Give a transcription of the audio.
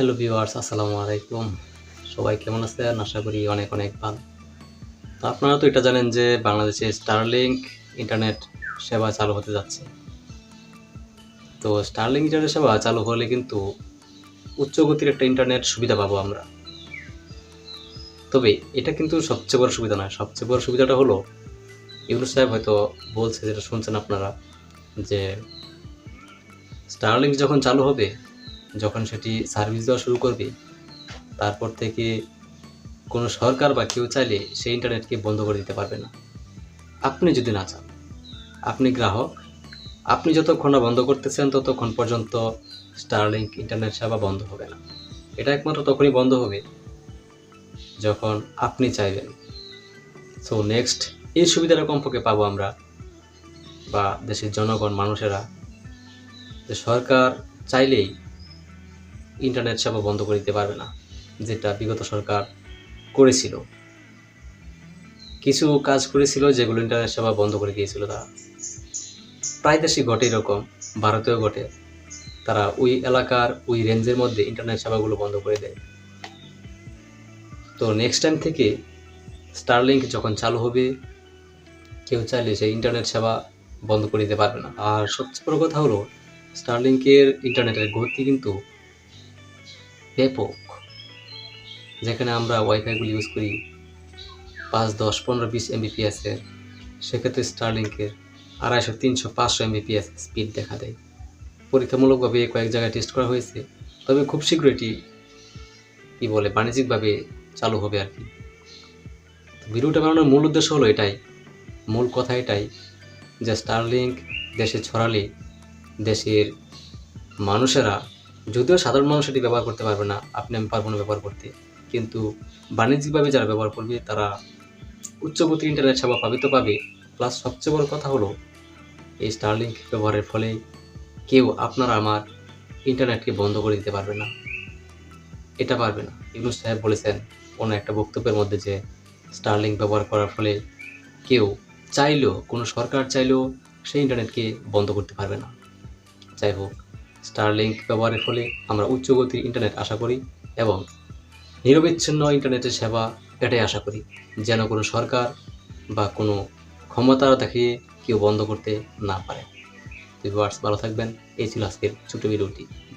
Hello viewers আসসালামু আলাইকুম। সবাই কেমন আছেন? আশা করি অনেক অনেক ভালো। তো আপনারা তো এটা জানেন যে বাংলাদেশে স্টারলিংক ইন্টারনেট সেবা চালু হতে যাচ্ছে। তো স্টারলিংক ইন্টারনেট সেবা চালু হলে কিন্তু উচ্চ গতির একটা ইন্টারনেট সুবিধা পাবো আমরা। তবে এটা কিন্তু সবচেয়ে বড় সুবিধা নয়। সবচেয়ে বড় সুবিধাটা হলো, ইউনুস সাহেব হয়তো বলছে, যেটা শুনছেন আপনারা, যে স্টারলিংক যখন চালু হবে যখন সেটি সার্ভিস দেওয়া শুরু করবে, তারপর থেকে কোনো সরকার বা কেউ চাইলে সেই ইন্টারনেটকে বন্ধ করে দিতে পারবে না। আপনি যদি না চান, আপনি গ্রাহক, আপনি যতক্ষণ না বন্ধ করতেছেন ততক্ষণ পর্যন্ত স্টারলিংক ইন্টারনেট সেবা বন্ধ হবে না। এটা একমাত্র তখনই বন্ধ হবে যখন আপনি চাইবেন। সো নেক্সট এই সুবিধাটা কমপক্ষে পাবো আমরা বা দেশের জনগণ, মানুষেরা যে সরকার চাইলেই ইন্টারনেট সেবা বন্ধ করে দিতে পারবে না, যেটা বিগত সরকার করেছিল। কিছু কাজ করেছিল যেগুলো ইন্টারনেট সেবা বন্ধ করে দিয়েছিল তারা। প্রায় দেশে ঘটে এরকম, ভারতেও ঘটে। তারা ওই এলাকার ওই রেঞ্জের মধ্যে ইন্টারনেট সেবাগুলো বন্ধ করে দেয়। তো নেক্সট টাইম থেকে স্টারলিংক যখন চালু হবে, কেউ চাইলে সেই ইন্টারনেট সেবা বন্ধ করে দিতে পারবে না। আর সবচেয়ে বড় কথা হলো স্টারলিংকের ইন্টারনেটের গতি কিন্তু ব্যাপক, যেখানে আমরা ওয়াইফাইগুলি ইউজ করি পাঁচ, দশ, পনেরো, বিশ এমবিপিএসের সেক্ষেত্রে স্টারলিংকের আড়াইশো, তিনশো, পাঁচশো এমবিপিএস স্পিড দেখা দেয়। পরীক্ষামূলকভাবে কয়েক জায়গায় টেস্ট করা হয়েছে, তবে খুব শীঘ্র এটি কী বলে, বাণিজ্যিকভাবে চালু হবে আর কি। ভিডিওটা বানানোর মূল উদ্দেশ্য হলো এটাই, মূল কথা এটাই যে স্টারলিংক দেশে ছড়ালে দেশের মানুষেরা যদিও সাধারণ মানুষ এটি ব্যবহার করতে পারবে না, আপনি আমি পারব না ব্যবহার করতে। কিন্তু বাণিজ্যিকভাবে যারা ব্যবহার করবে, তারা উচ্চগতি ইন্টারনেট সেবা পাবে তো পাবে। প্লাস সবচেয়ে বড় কথা হলো, এই স্টারলিংক ব্যবহারের ফলে কেউ আপনার আমার ইন্টারনেটকে বন্ধ করে দিতে পারবে না। এটা পারবে না। ইউনুস সাহেব বলেছেন কোনো একটা বক্তব্যের মধ্যে যে স্টারলিংক ব্যবহার করার ফলে কেউ চাইলেও, কোনো সরকার চাইলেও সেই ইন্টারনেটকে বন্ধ করতে পারবে না। যাই হোক স্টারলিংক ব্যবহারের ফলে আমরা উচ্চগতির ইন্টারনেট আশা করি এবং নিরবিচ্ছিন্ন ইন্টারনেটের সেবা এটাই আশা করি। যেন কোনো সরকার বা কোনো ক্ষমতা দেখিয়ে কেউ বন্ধ করতে না পারে। ভিউয়ার্স ভালো থাকবেন। এই ছিল আজকের ছোটো ভিডিওটি